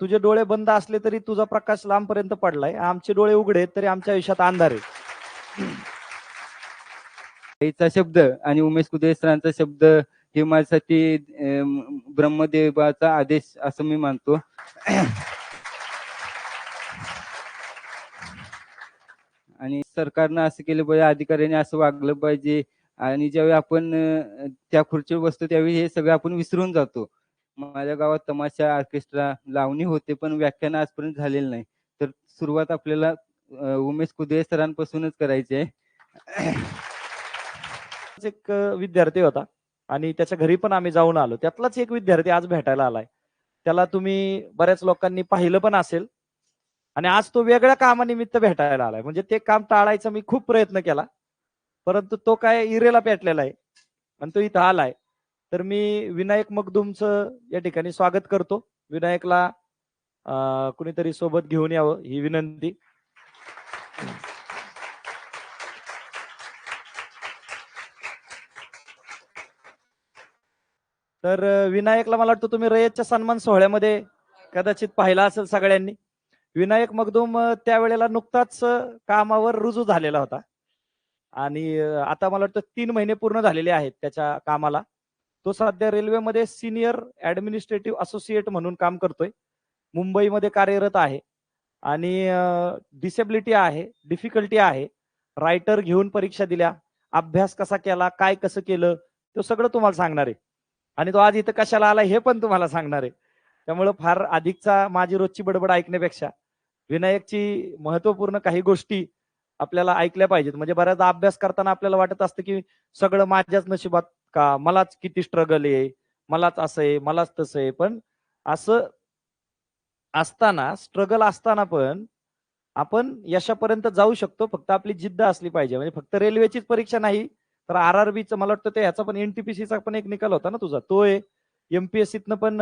तुझे डोळे बंद असले तरी तुझा प्रकाश लांबपर्यंत पडलाय. आमचे डोळे उघडे तरी आमच्या आयुष्यात अंधार आहे. शब्द आणि उमेश कुदळे सरांचा शब्द हे माझ्यासाठी ब्रह्मदेवाचा आदेश असं मी मानतो. आणि सरकारनं असं केलं पाहिजे अधिकाऱ्यांनी असं वागलं पाहिजे. आणि ज्यावेळी आपण त्या खुर्चीवर बसतो त्यावेळी हे सगळं आपण विसरून जातो. माझ्या गावात तमाशा ऑर्केस्ट्रा लावणी होते पण व्याख्यान आजपर्यंत झालेलं नाही. तर सुरुवात आपल्याला उमेश कुदे सरांपासूनच करायची आहे. एक विद्यार्थी होता आणि त्याच्या घरी पण आम्ही जाऊन आलो. त्यातलाच एक विद्यार्थी आज भेटायला आलाय. त्याला तुम्ही बऱ्याच लोकांनी पाहिलं पण असेल. आणि आज तो वेगळ्या कामानिमित्त भेटायला आलाय. म्हणजे ते काम टाळायचा मी खूप प्रयत्न केला. परंतु तो काय इरेला पेटलेला आहे. आणि तो इथं आलाय. तर मी विनायक मगदुमचं या ठिकाणी स्वागत करतो. विनायकला कुणीतरी सोबत घेऊन यावं ही विनंती. तर विनायकला मला वाटतं तुम्ही रयतच्या सन्मान सोहळ्यामध्ये कदाचित पाहिला असेल सगळ्यांनी. विनायक मगदूम त्यावेळेला नुकताच कामावर रुजू झालेला होता. आणि आता मला वाटतं तीन महिने पूर्ण झालेले आहेत त्याच्या कामाला. तो सध्या रेल्वेमध्ये सिनियर ऍडमिनिस्ट्रेटिव्ह असोसिएट म्हणून काम करतोय. मुंबईमध्ये कार्यरत आहे. आणि डिसेबिलिटी आहे डिफिकल्टी आहे. रायटर घेऊन परीक्षा दिल्या. अभ्यास कसा केला काय कसं केलं तो सगळं तुम्हाला सांगणार आहे. आणि तो आज इथं कशाला आला हे पण तुम्हाला सांगणार आहे. त्यामुळं फार अधिकचा माझी रोजची बडबड ऐकण्यापेक्षा विनायकची महत्त्वपूर्ण काही गोष्टी आपल्याला ऐकल्या पाहिजेत. म्हणजे बऱ्याचदा अभ्यास करताना आपल्याला वाटत असतं की सगळं माझ्याच नशिबात का मलाच किती स्ट्रगल आहे मलाच असं आहे मलाच तसं आहे. पण असं असताना स्ट्रगल असताना पण आपण यशापर्यंत जाऊ शकतो फक्त आपली जिद्द असली पाहिजे. म्हणजे फक्त रेल्वेचीच परीक्षा नाही तर आर आर बीचं मला वाटतं ते ह्याचा पण एनटीपीसीचा पण एक निकाल होता ना तुझा. तो आहे. एमपीएससीतनं पण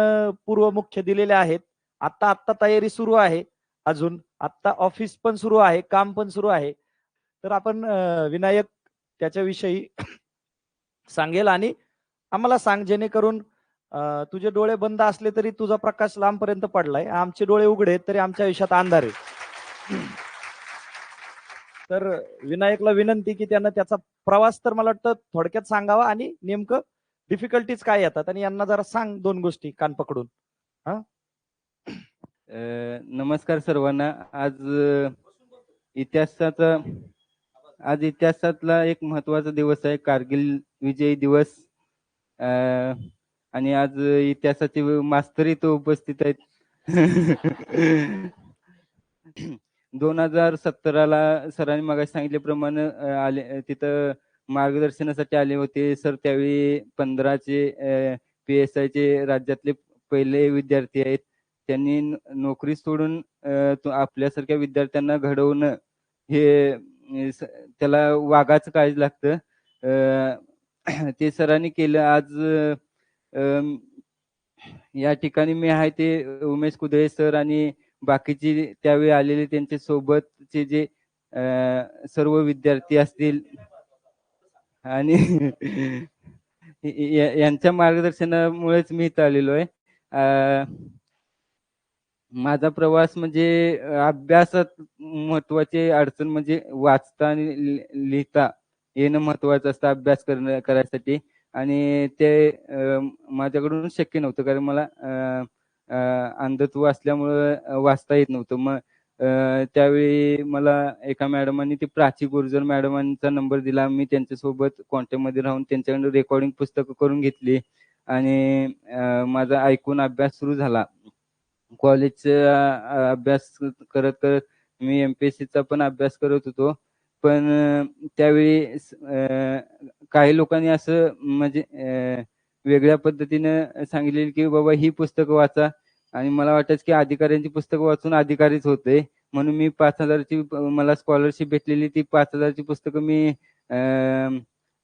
पूर्व मुख्य दिलेले आहेत. आता आत्ता तयारी सुरू आहे. अजून आत्ता ऑफिस पण सुरू आहे काम पण सुरू आहे. तर आपण विनायक त्याच्याविषयी सांगेल आणि आम्हाला सांग जेणेकरून तुझे डोळे बंद असले तरी तुझा प्रकाश लांबपर्यंत पडलाय. आमचे डोळे उघडे तरी आमच्या आयुष्यात अंधार आहे. तर विनायकला विनंती की त्यांना त्याचा प्रवास तर मला वाटतं थोडक्यात सांगावा आणि नेमकं डिफिकल्टीज काय येतात आणि यांना जरा सांग दोन गोष्टी कान पकडून. नमस्कार सर्वांना. आज इतिहासाचा आज इतिहासातला एक महत्त्वाचा दिवस आहे. कारगिल विजयी दिवस. आणि आज इतिहासाचे मास्तरी तो उपस्थित आहेत. दोन हजार सतराला सरांनी मग सांगितल्याप्रमाणे आले तिथं मार्गदर्शनासाठी आले होते. सर त्यावेळी पंधराचे पी एस आयचे राज्यातले पहिले विद्यार्थी आहेत. त्यांनी नोकरी सोडून आपल्यासारख्या विद्यार्थ्यांना घडवणं हे त्याला वाघाचं काळज लागतं? ते सरांनी केलं आज या ठिकाणी मी आहे ते उमेश कुदळे सर आणि बाकीचे त्यावेळी आलेले त्यांच्या सोबतचे जे अ, सर्व विद्यार्थी असतील आणि यांच्या मार्गदर्शनामुळेच मी इथं आलेलो आहे. अ, माझा प्रवास म्हणजे अभ्यासात महत्त्वाचे अडचण म्हणजे वाचता आणि लिहिता येणं महत्वाचं असतं अभ्यास करणं करायसाठी. आणि ते माझ्याकडून शक्य नव्हतं कारण मला अंधत्व असल्यामुळं वाचता येत नव्हतं. मग त्यावेळी मला एका मॅडमांनी ती प्राची गुर्जर मॅडमांचा नंबर दिला. मी त्यांच्यासोबत कॉन्टॅक्टमध्ये राहून त्यांच्याकडून रेकॉर्डिंग पुस्तकं करून घेतली. आणि माझा ऐकून अभ्यास सुरू झाला. कॉलेजचा अभ्यास करत करत मी एमपीएससीचा पण अभ्यास करत होतो. पण त्यावेळी काही लोकांनी असं म्हणजे वेगळ्या पद्धतीनं सांगितलेलं की बाबा ही पुस्तकं वाचा. आणि मला वाटत की अधिकाऱ्यांची पुस्तकं वाचून अधिकारीच होते. म्हणून मी पाच हजारची मला स्कॉलरशिप भेटलेली. ती पाच हजारची पुस्तकं मी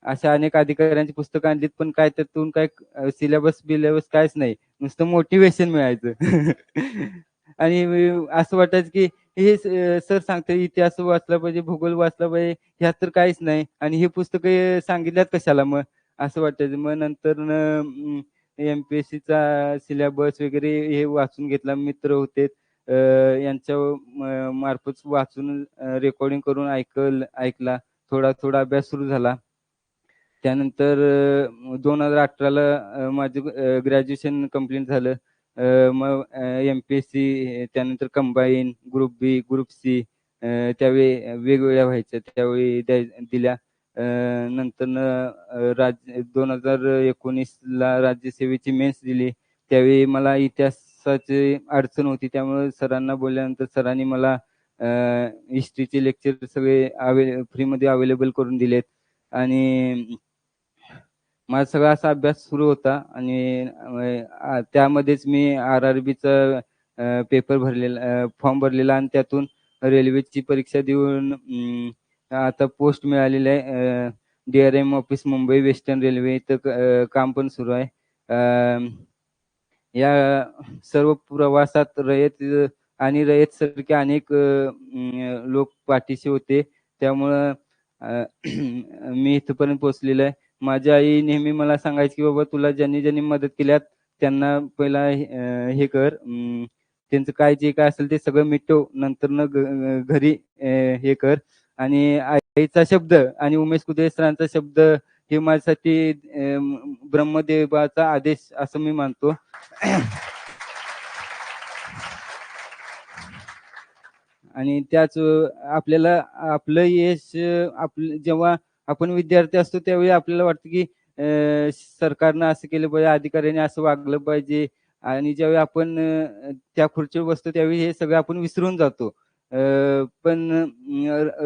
अशा अनेक अधिकाऱ्यांची पुस्तकं आणलीत. पण काय त्यातून काय सिलेबस बिलेबस कायच नाही. नुसतं मोटिवेशन मिळायचं. आणि असं वाटायचं की हे सर सांगते इतिहास वाचला पाहिजे भूगोल वाचला पाहिजे ह्यात तर काहीच नाही. आणि हे पुस्तक सांगितल्यात कशाला मग? असं वाटायचं. मग नंतर एमपीएससीचा सिलेबस वगैरे हे वाचून घेतला. मित्र होते. यांच्या मार्फत वाचून रेकॉर्डिंग करून ऐकल ऐकला. थोडा थोडा अभ्यास सुरू झाला. त्यानंतर दोन हजार अठराला माझं ग्रॅज्युएशन कंप्लीट झालं. मग एम पी एस सी त्यानंतर combine group B group C त्यावेळी वेगवेगळ्या व्हायच्या. त्यावेळी द्याय दिल्या. नंतर राज्य दोन हजार एकोणीसला राज्यसेवेची मेन्स दिली. त्यावेळी मला इतिहासाची अडचण होती. त्यामुळे सरांना बोलल्यानंतर सरांनी मला हिस्ट्रीचे लेक्चर सगळे अवे फ्रीमध्ये अवेलेबल करून दिलेत. आणि माझा सगळा असा अभ्यास सुरू होता आणि अ, त्यामध्येच मी आर आर बीचा पेपर भरलेला फॉर्म भरलेला आणि त्यातून रेल्वेची परीक्षा देऊन आता पोस्ट मिळालेली आहे. D R M office Mumbai western railway इथं क- काम पण सुरू आहे. या सर्व प्रवासात रयत आणि रयत सारखे अनेक लोक पाठीशी होते. त्यामुळं मी इथपर्यंत पोहोचलेलो आहे. माझी आई नेहमी मला सांगायची की बाबा तुला ज्यांनी ज्यांनी मदत केल्यात त्यांना पहिला हे हे कर. अं, त्यांचं काय जे काय असेल ते सगळं मिटव. नंतर न घरी हे कर. आणि आईचा शब्द आणि उमेश कुदळे सरांचा शब्द हे माझ्यासाठी ब्रह्मदेवाचा आदेश असं मी मानतो. आणि त्याच आपल्याला आपलं यश आपलं जेव्हा आपण विद्यार्थी असतो त्यावेळी आपल्याला वाटतं की सरकारनं असं केलं पाहिजे अधिकाऱ्याने असं वागलं पाहिजे आणि ज्यावेळी आपण त्या खुर्चीवर बसतो त्यावेळी हे सगळं आपण विसरून जातो. अं, पण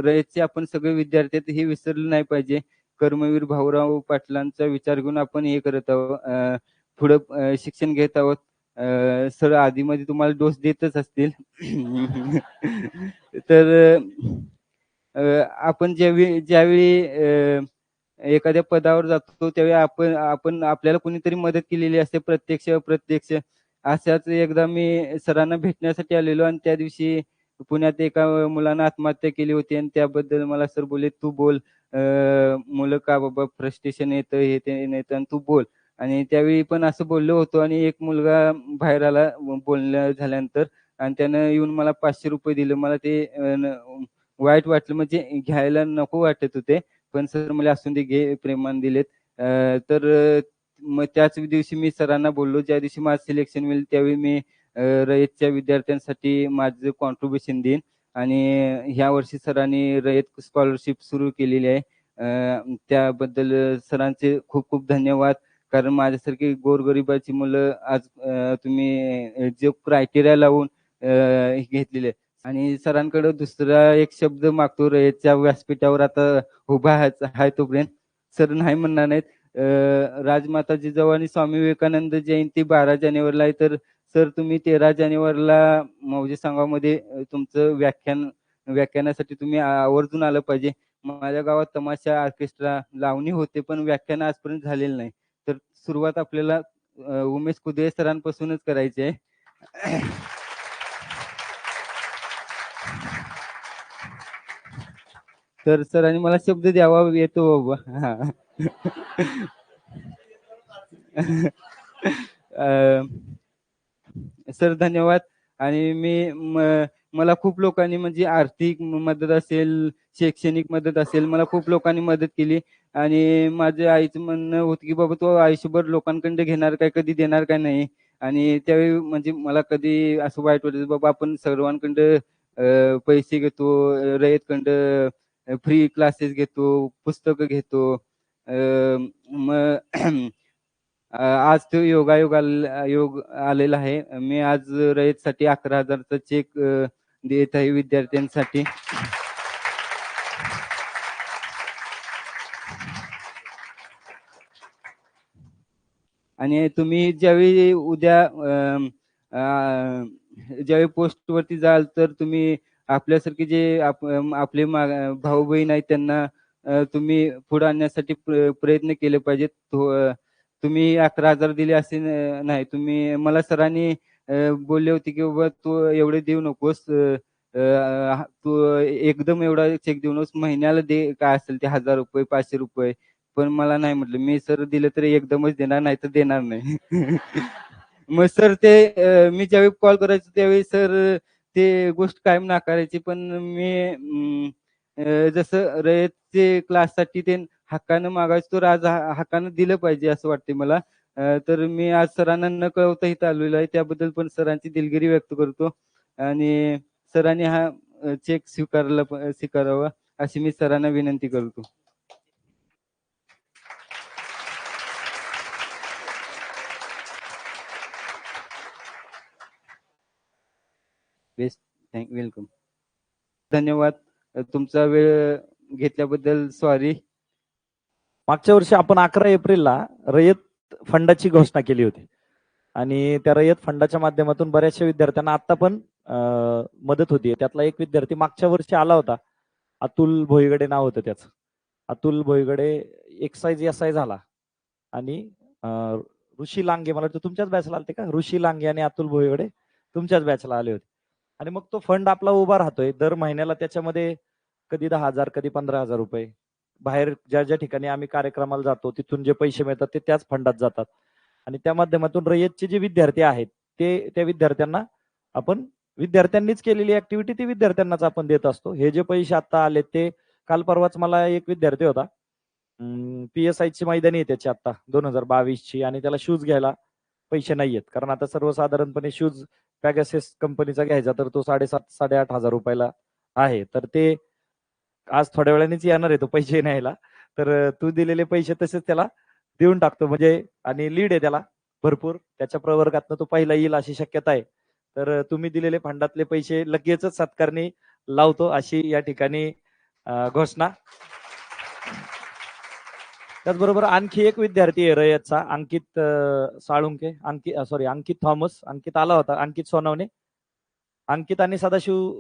रयतचे आपण सगळे विद्यार्थी हे विसरलं नाही पाहिजे. कर्मवीर भाऊराव पाटलांचा विचार घेऊन आपण हे करत आहोत अं, पुढं शिक्षण घेत आहोत. अं, सर आधीमध्ये तुम्हाला डोस देतच असतील. तर आपण ज्यावेळी ज्यावेळी एखाद्या पदावर जातो त्यावेळी आपण आपण आपल्याला कोणीतरी मदत केलेली असते प्रत्यक्ष अप्रत्यक्ष. अशाच एकदा मी सरांना भेटण्यासाठी आलेलो आणि त्या दिवशी पुण्यात एका मुलानं आत्महत्या केली होती आणि त्याबद्दल मला सर बोलले तू बोल. मुलं का बाबा फ्रस्ट्रेशन येतं हे ते येतं आणि तू बोल. आणि त्यावेळी पण असं बोललो होतो आणि एक मुलगा बाहेर आला बोलण्या झाल्यानंतर आणि त्यानं येऊन मला पाचशे रुपये दिले. मला ते न- वाईट वाटलं म्हणजे घ्यायला नको वाटत होते. पण सर मला असून ते घे प्रेमान दिलेत. तर मग त्याच दिवशी मी सरांना बोललो ज्या दिवशी माझं सिलेक्शन होईल त्यावेळी मी रयतच्या विद्यार्थ्यांसाठी माझं कॉन्ट्रीब्युशन देईन. आणि ह्या वर्षी सरांनी रयत स्कॉलरशिप सुरू केलेली आहे. त्याबद्दल सरांचे खूप खूप धन्यवाद. कारण माझ्यासारखी गोरगरिबाची मुलं आज तुम्ही जे क्रायटेरिया लावून घेतलेले आहेत. आणि सरांकडे दुसरा एक शब्द मागतो रयतच्या व्यासपीठावर आता उभा आहे आहे तोपर्यंत सर नाही म्हणणार नाहीत. राजमाता जिजाऊ आणि स्वामी विवेकानंद जयंती बारा जानेवारीला आहे तर सर तुम्ही तेरा जानेवारीला मौजे सांगामध्ये तुमचं व्याख्यान व्याख्यानासाठी तुम्ही आवर्जून आलं पाहिजे. माझ्या गावात तमाशा ऑर्केस्ट्रा लावणी होते पण व्याख्यान आजपर्यंत झालेलं नाही. तर सुरुवात आपल्याला उमेश कुदळे सरांपासूनच करायची आहे. तर सरांनी मला शब्द द्यावा येतो बाबा. अं, सर धन्यवाद. आणि मी मला खूप लोकांनी म्हणजे आर्थिक मदत असेल शैक्षणिक मदत असेल मला खूप लोकांनी मदत केली. आणि माझ्या आईचं म्हणणं होतं की बाबा तो आयुष्यभर लोकांकडे घेणार काय कधी देणार काय नाही? आणि त्यावेळी म्हणजे मला कधी असं वाईट वाटत बाबा आपण सर्वांकडं पैसे घेतो रयतकडं फ्री क्लासेस घेतो पुस्तकं घेतो. मग आज तो योगायोग आलेला योग आलेला आहे. मी आज रयतसाठी अकरा हजारचा चेक देत आहे विद्यार्थ्यांसाठी. आणि तुम्ही ज्यावेळी उद्या ज्यावेळी पोस्ट ज्यावेळी पोस्टवरती जाल तर तुम्ही आपल्यासारखे जे आप- आपले भाऊ बहीण आहेत त्यांना तुम्ही पुढे आणण्यासाठी प्रयत्न केले पाहिजेत. तुम्ही अकरा हजार दिले असे नाही. तुम्ही मला सरांनी बोलले होते की बाबा तू एवढे देऊ नकोस. तू एकदम एवढा चेक देऊ नकोस. महिन्याला दे काय असेल ते हजार रुपये पाचशे रुपये. पण मला नाही म्हटलं. मी सर दिलं तर एकदमच देणार नाही तर देणार नाही. मग सर ते मी ज्यावेळी कॉल करायचो त्यावेळी सर ते गोष्ट कायम नाकारायची. पण मी अं, जसं रयतचे क्लाससाठी ते हक्कानं मागायचं तर आज हक्कानं दिलं पाहिजे असं वाटते मला. तर मी आज सरांना न कळवता इथं आलेलो आहे. त्याबद्दल पण सरांची दिलगिरी व्यक्त करतो. आणि सरांनी हा चेक स्वीकारला स्वीकारावा अशी मी सरांना विनंती करतो. बेस्ट. थँक वेलकम धन्यवाद. तुमचा वेळ घेतल्याबद्दल सॉरी मागच्या वर्षी आपण अकरा एप्रिलला रयत फंडाची घोषणा केली होती. आणि त्या रयत फंडाच्या माध्यमातून बऱ्याचशा विद्यार्थ्यांना आता पण मदत होती त्यातला एक विद्यार्थी मागच्या वर्षी आला होता. अतुल भोईगडे नाव होतं त्याचं. Atul Bhoigade excise S I झाला. आणि ऋषी लांगे मला वाटतं तुमच्याच बॅचला आलते का? ऋषी लांगे आणि अतुल भोईगडे तुमच्याच बॅचला आले होते. आणि मग तो फंड आपला उभा राहतोय. दर महिन्याला त्याच्यामध्ये कधी दहा हजार कधी पंधरा हजार रुपये. बाहेर ज्या ज्या ठिकाणी आम्ही कार्यक्रमाला जातो तिथून जे पैसे मिळतात ते त्याच फंडात जातात. आणि त्या माध्यमातून रयतचे जे विद्यार्थी आहेत ते त्या विद्यार्थ्यांना आपण विद्यार्थ्यांनीच केलेली ऍक्टिव्हिटी ती विद्यार्थ्यांनाच आपण देत असतो. हे जे पैसे आता आले ते काल परवाच मला एक विद्यार्थी होता. पी एस आयची मैदानी आहे त्याची आता दोन हजार बावीस ची आणि त्याला शूज घ्यायला पैसे नाहीयेत. कारण आता सर्वसाधारणपणे शूज पॅगासेस कंपनीचा घ्यायचा तर तो साडेसात साडेआठ हजार रुपयाला आहे. तर ते आज थोड्या वेळानेच येणार आहे तो पैसे न्यायला. तर तू दिलेले पैसे तसेच त्याला देऊन टाकतो. म्हणजे आणि लीड आहे त्याला भरपूर. त्याच्या प्रवर्गातनं तो पहिला येईल अशी शक्यता आहे. तर तुम्ही दिलेले फंडातले पैसे लगेचच सत्कारणी लावतो अशी या ठिकाणी घोषणा. त्याचबरोबर आणखी एक विद्यार्थी आहे रयतचा अंकित साळुंके अंकित सॉरी अंकित थॉमस अंकित आला होता अंकित सोनवणे. अंकित आणि सदाशिव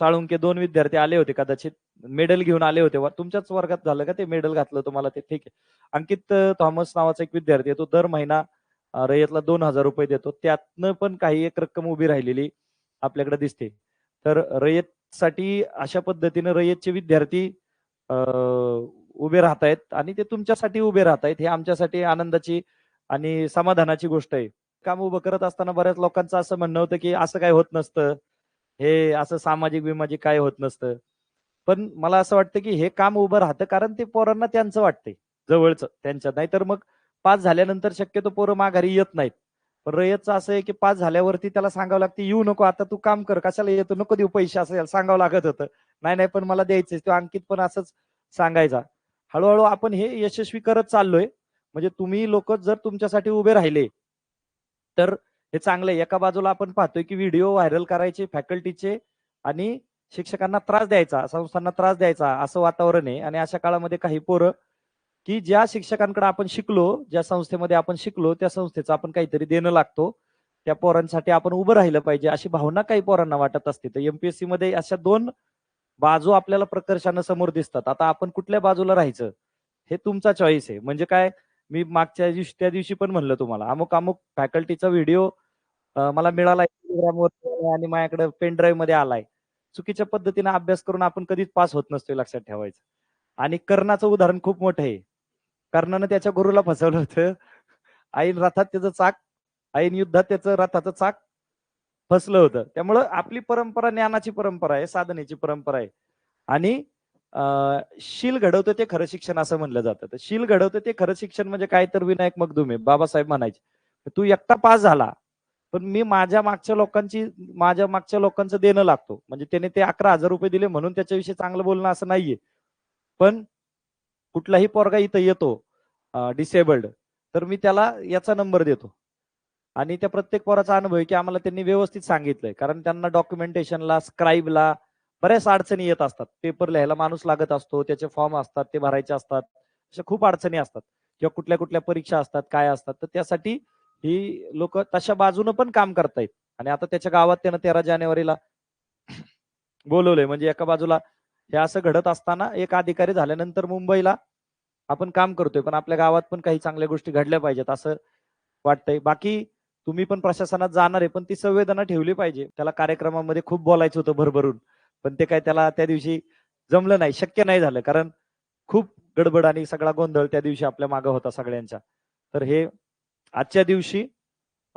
साळुंके दोन विद्यार्थी आले होते कदाचित मेडल घेऊन आले होते. तुमच्याच वर्गात झालं का ते मेडल घातलं तुम्हाला ते? ठीक आहे. अंकित थॉमस नावाचा एक विद्यार्थी आहे तो दर महिना रयतला दोन हजार रुपये देतो. त्यातनं पण काही एक रक्कम उभी राहिलेली आपल्याकडे दिसते. तर रयतसाठी अशा पद्धतीने रयतचे विद्यार्थी उभे राहत आहेत आणि ते तुमच्यासाठी उभे राहत आहेत हे आमच्यासाठी आनंदाची आणि समाधानाची गोष्ट आहे. काम उभं करत असताना बऱ्याच लोकांचं असं म्हणणं होतं की असं काय होत नसतं. हे असं सामाजिक विमाजिक काय होत नसतं. पण मला असं वाटतं की हे काम उभं राहतं कारण ते पोरांना त्यांचं वाटतंय. जवळचं त्यांच्या नाहीतर मग पास झाल्यानंतर शक्यतो पोरं माघारी येत नाहीत. पण रयतचं असं आहे की पास झाल्यावरती त्याला सांगावं लागतं येऊ नको आता तू काम कर. कशाला येतो? नको देऊ पैसे. असं सांगावं लागत होतं. नाही नाही पण मला द्यायचं तो अंकित पण असंच सांगायचा. हळूहळू आपण हे यशस्वी करत चाललोय. म्हणजे तुम्ही लोक जर तुमच्यासाठी उभे राहिले तर हे चांगलं आहे एका बाजूला आपण पाहतोय की व्हिडिओ व्हायरल करायचे फॅकल्टीचे आणि शिक्षकांना त्रास द्यायचा संस्थांना त्रास द्यायचा असं वातावरण आहे. आणि अशा काळामध्ये काही पोरं की ज्या शिक्षकांकडे आपण शिकलो ज्या संस्थेमध्ये आपण शिकलो त्या संस्थेचं आपण काहीतरी देणं लागतो. त्या पोरांसाठी आपण उभं राहिलं पाहिजे अशी भावना काही पोरांना वाटत असते. तर एमपीएससी मध्ये अशा दोन बाजू आपल्याला प्रकर्षानं समोर दिसतात. आता आपण कुठल्या बाजूला राहायचं? हे तुमचा चॉईस आहे. म्हणजे काय? मी मागच्या दिवशी त्या दिवशी पण म्हणलं तुम्हाला. अमुक अमुक फॅकल्टीचा व्हिडिओ मला मिळाला इंस्टाग्रामवर आणि माझ्याकडे पेन ड्राईव्हमध्ये आलाय. चुकीच्या पद्धतीने अभ्यास करून आपण कधीच पास होत नसतो लक्षात ठेवायचं. आणि कर्णाचं उदाहरण खूप मोठं आहे. कर्णानं त्याच्या गुरुला फसवलं होतं. ऐन रथात त्याचं चाक ऐन युद्धात त्याचं रथाचं चाक फसलं होतं. त्यामुळं आपली परंपरा ज्ञानाची परंपरा आहे साधनेची परंपरा आहे. आणि शील घडवतं ते खरं शिक्षण असं म्हणलं जातं. तर शील घडवतं ते खरं शिक्षण म्हणजे काय तर विनायक मगदुमे. बाबासाहेब म्हणायचे. तू एकटा पास झाला पण मी माझ्या मागच्या लोकांची माझ्या मागच्या लोकांचं देणं लागतो. म्हणजे त्याने ते अकरा हजार रुपये दिले म्हणून त्याच्याविषयी चांगलं बोलणं असं नाहीये. पण कुठलाही पोरगा इथं येतो डिसेबल्ड तर मी त्याला याचा नंबर देतो. आणि त्या प्रत्येक पोराचा अनुभव आहे की आम्हाला त्यांनी व्यवस्थित सांगितलंय. कारण त्यांना डॉक्युमेंटेशनला स्क्राईबला बऱ्याच अडचणी येत असतात. पेपर लिहायला माणूस लागत असतो त्याचे फॉर्म असतात ते भरायचे असतात. अशा खूप अडचणी असतात. किंवा कुठल्या कुठल्या परीक्षा असतात काय असतात. तर त्यासाठी ही लोक तशा बाजूनं पण काम करतायत. आणि आता त्याच्या गावात त्यानं तेरा जानेवारीला बोलवलंय. म्हणजे एका बाजूला हे असं घडत असताना एक अधिकारी झाल्यानंतर मुंबईला आपण काम करतोय. पण आपल्या गावात पण काही चांगल्या गोष्टी घडल्या पाहिजेत असं वाटतंय. बाकी तुम्ही पण प्रशासनात जाणार आहे पण ती संवेदना ठेवली पाहिजे. त्याला कार्यक्रमामध्ये खूप बोलायचं होतं भरभरून. पण ते काय त्याला त्या दिवशी जमलं नाही शक्य नाही झालं. कारण खूप गडबड आणि सगळा गोंधळ त्या दिवशी आपल्या मागं होता सगळ्यांचा. तर हे आजच्या दिवशी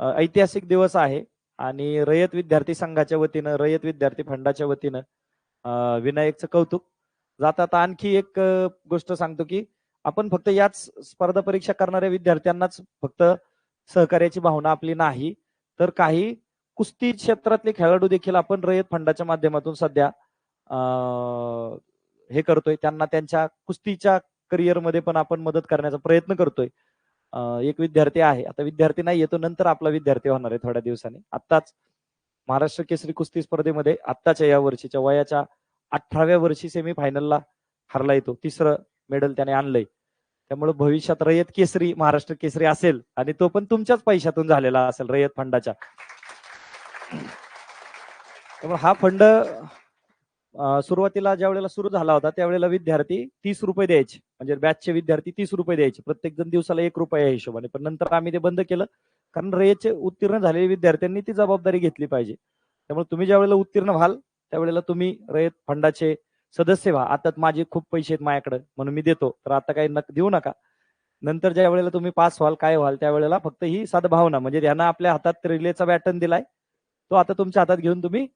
ऐतिहासिक दिवस आहे आणि रयत विद्यार्थी संघाच्या वतीनं रयत विद्यार्थी फंडाच्या वतीनं विनायकचं कौतुक. जाता आता आणखी एक गोष्ट सांगतो की आपण फक्त याच स्पर्धा परीक्षा करणाऱ्या विद्यार्थ्यांनाच फक्त सहकार्याची भावना आपली नाही तर काही कुस्ती क्षेत्रातले खेळाडू देखील आपण रयत फंडाच्या माध्यमातून सध्या हे करतोय. त्यांना त्यांच्या कुस्तीच्या करिअरमध्ये पण आपण मदत करण्याचा प्रयत्न करतोय. एक विद्यार्थी आहे. आता विद्यार्थी नाही येतो नंतर आपला विद्यार्थी होणार आहे थोड्या दिवसांनी. आत्ताच महाराष्ट्र केसरी कुस्ती स्पर्धेमध्ये आत्ताच्या या वर्षीच्या वयाच्या अठराव्या वर्षी सेमी फायनलला हरला येतो तिसरं मेडल त्याने आणलंय. त्यामुळे भविष्यात रयत केसरी महाराष्ट्र केसरी असेल आणि तो पण तुमच्याच पैशातून झालेला असेल रयत फंडाच्या. त्यामुळे हा फंड सुरुवातीला ज्या वेळेला सुरू झाला होता त्यावेळेला विद्यार्थी तीस रुपये द्यायचे. म्हणजे बॅचचे विद्यार्थी तीस रुपये द्यायचे. प्रत्येक जण दिवसाला एक रुपये या हिशोबाने. पण नंतर आम्ही ते बंद केलं. कारण रयतचे उत्तीर्ण झालेल्या विद्यार्थ्यांनी ती जबाबदारी घेतली पाहिजे. त्यामुळे तुम्ही ज्या वेळेला उत्तीर्ण व्हाल त्यावेळेला तुम्ही रयत फंडाचे सदस्य व्हा. आता माझे खूप पैसे आहेत माझ्याकडे म्हणून मी देतो. तर आता काही नक देऊ नका. नंतर ज्या वेळेला तुम्ही पास व्हाल काय व्हाल त्यावेळेला फक्त ही सद्भावना. म्हणजे ह्यांना आपल्या हातात रिलेचा बॅटन दिलाय तो आता तुमच्या हातात घेऊन तुम्ही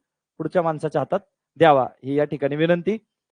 पुढच्या माणसाच्या हातात द्यावा. ही या ठिकाणी विनंती.